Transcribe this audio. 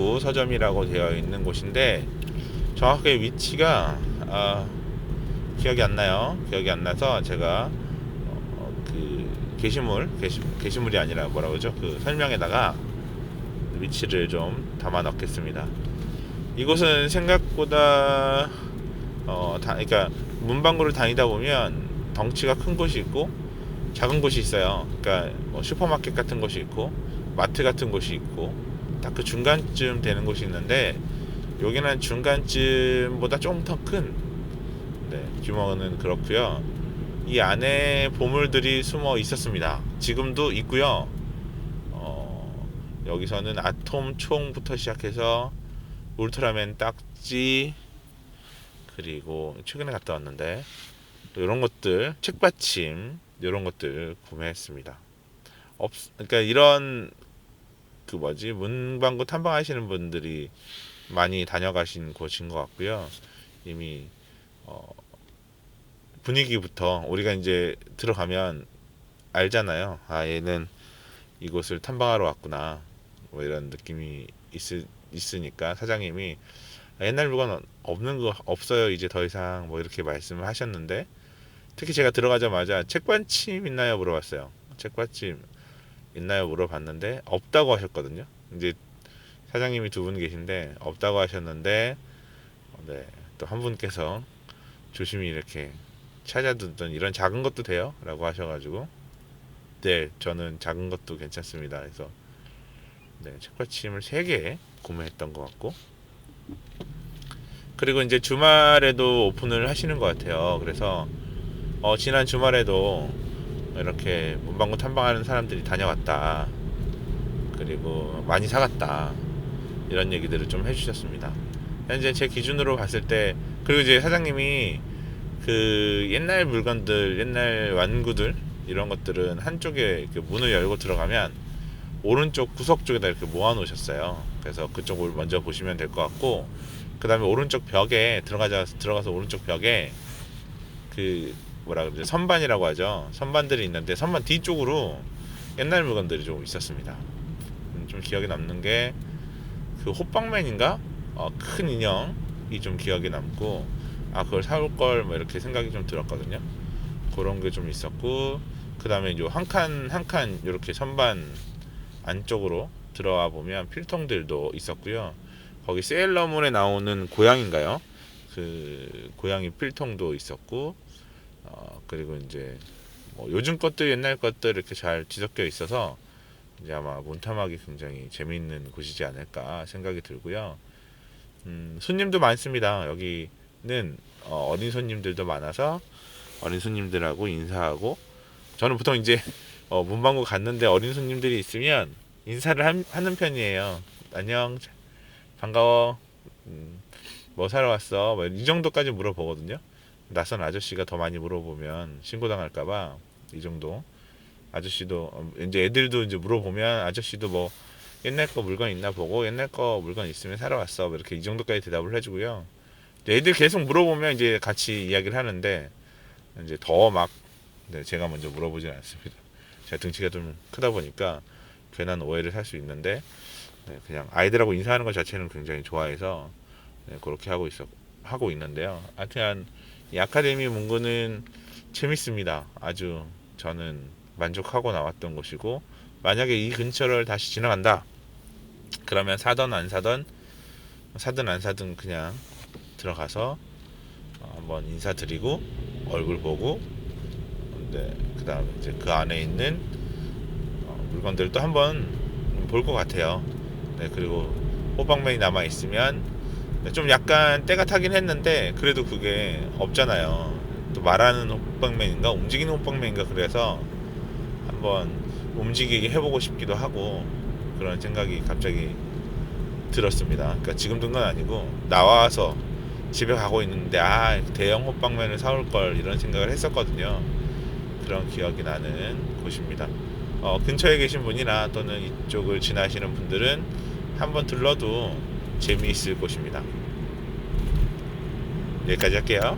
연구 서점이라고 되어 있는 곳인데 정확하게 위치가 아, 기억이 안 나요. 기억이 안 나서 제가 어, 그 게시물 게시, 게시물이 아니라 뭐라 그러죠? 그 설명에다가 위치를 좀 담아 넣겠습니다. 이곳은 생각보다 어, 다, 그러니까 문방구를 다니다 보면 덩치가 큰 곳이 있고 작은 곳이 있어요. 그러니까 뭐 슈퍼마켓 같은 곳이 있고 마트 같은 곳이 있고 딱 그 중간쯤 되는 곳이 있는데 여기는 중간쯤보다 좀 더 큰 네, 규모는 그렇고요. 이 안에 보물들이 숨어 있었습니다. 지금도 있고요. 어, 여기서는 아톰 총부터 시작해서 울트라맨 딱지 그리고 최근에 갔다 왔는데 또 이런 것들 책받침 이런 것들 구매했습니다. 없 그러니까 이런 그 뭐지 문방구 탐방하시는 분들이 많이 다녀가신 곳인 것 같고요. 이미 어, 분위기부터 우리가 이제 들어가면 알잖아요. 아 얘는 이곳을 탐방하러 왔구나. 뭐 이런 느낌이 있, 있으니까 사장님이 아, 옛날 물건 없는 거 없어요. 이제 더 이상 뭐 이렇게 말씀을 하셨는데 특히 제가 들어가자마자 책받침 있나요 물어봤어요. 책받침 있나요 물어봤는데 없다고 하셨거든요. 이제 사장님이 두 분 계신데 없다고 하셨는데 네, 또 한 분께서 조심히 이렇게 찾아두던 이런 작은 것도 돼요? 라고 하셔가지고 네 저는 작은 것도 괜찮습니다. 그래서 네, 책받침을 3개 구매했던 것 같고 그리고 이제 주말에도 오픈을 하시는 것 같아요. 그래서 어, 지난 주말에도 이렇게 문방구 탐방하는 사람들이 다녀왔다. 그리고 많이 사갔다. 이런 얘기들을 좀 해주셨습니다. 현재 제 기준으로 봤을 때 그리고 이제 사장님이 그 옛날 물건들, 옛날 완구들 이런 것들은 한쪽에 문을 열고 들어가면 오른쪽 구석 쪽에다 이렇게 모아 놓으셨어요. 그래서 그쪽을 먼저 보시면 될 것 같고 그 다음에 오른쪽 벽에 들어가자 들어가서 오른쪽 벽에 그 뭐라 그러죠 선반이라고 하죠 선반들이 있는데 선반 뒤쪽으로 옛날 물건들이 좀 있었습니다. 음, 좀 기억에 남는 게 그 호빵맨인가 어, 큰 인형이 좀 기억에 남고 아 그걸 사올 걸 뭐 이렇게 생각이 좀 들었거든요. 그런 게 좀 있었고 그 다음에 이제 한칸 한 칸 이렇게 선반 안쪽으로 들어와 보면 필통들도 있었고요. 거기 세일러문에 나오는 고양인가요? 그 고양이 필통도 있었고 어, 그리고 이제 뭐 요즘 것들 옛날 것들 이렇게 잘 뒤섞여 있어서 이제 아마 문탐하기 굉장히 재미있는 곳이지 않을까 생각이 들고요. 음, 손님도 많습니다. 여기는 어, 어린 손님들도 많아서 어린 손님들하고 인사하고 저는 보통 이제 어, 문방구 갔는데 어린 손님들이 있으면 인사를 한- 하는 편이에요. 안녕, 반가워. 음, 뭐 사러 왔어? 뭐 이 정도까지 물어보거든요. 낯선 아저씨가 더 많이 물어보면 신고당할까봐 이 정도. 아저씨도 어, 이제 애들도 이제 물어보면 아저씨도 뭐 옛날 거 물건 있나 보고 옛날 거 물건 있으면 사러 왔어. 뭐 이렇게 이 정도까지 대답을 해주고요. 애들 계속 물어보면 이제 같이 이야기를 하는데 이제 더막 네, 제가 먼저 물어보진 않습니다. 제가 등치가 좀 크다 보니까 괜한 오해를 살 수 있는데 네, 그냥 아이들하고 인사하는 것 자체는 굉장히 좋아해서 네, 그렇게 하고 있어 하고 있는데요. 하여튼 이 아카데미 문구는 재밌습니다. 아주 저는 만족하고 나왔던 곳이고 만약에 이 근처를 다시 지나간다 그러면 사던 안 사던 사든 안 사든 그냥 들어가서 어, 한번 인사드리고 얼굴 보고 네, 그다음에 이제 그 안에 있는 어, 물건들도 한번 볼 것 같아요. 네, 그리고 호박맨이 남아 있으면 네, 좀 약간 때가 타긴 했는데 그래도 그게 없잖아요. 또 말하는 호박맨인가 움직이는 호박맨인가 그래서 한번 움직이게 해보고 싶기도 하고 그런 생각이 갑자기 들었습니다. 그러니까 지금 든 건 아니고 나와서 집에 가고 있는데 아 대형 호빵맨을 사올 걸 이런 생각을 했었거든요. 그런 기억이 나는 곳입니다. 어, 근처에 계신 분이나 또는 이쪽을 지나시는 분들은 한번 들러도 재미있을 곳입니다. 여기까지 할게요.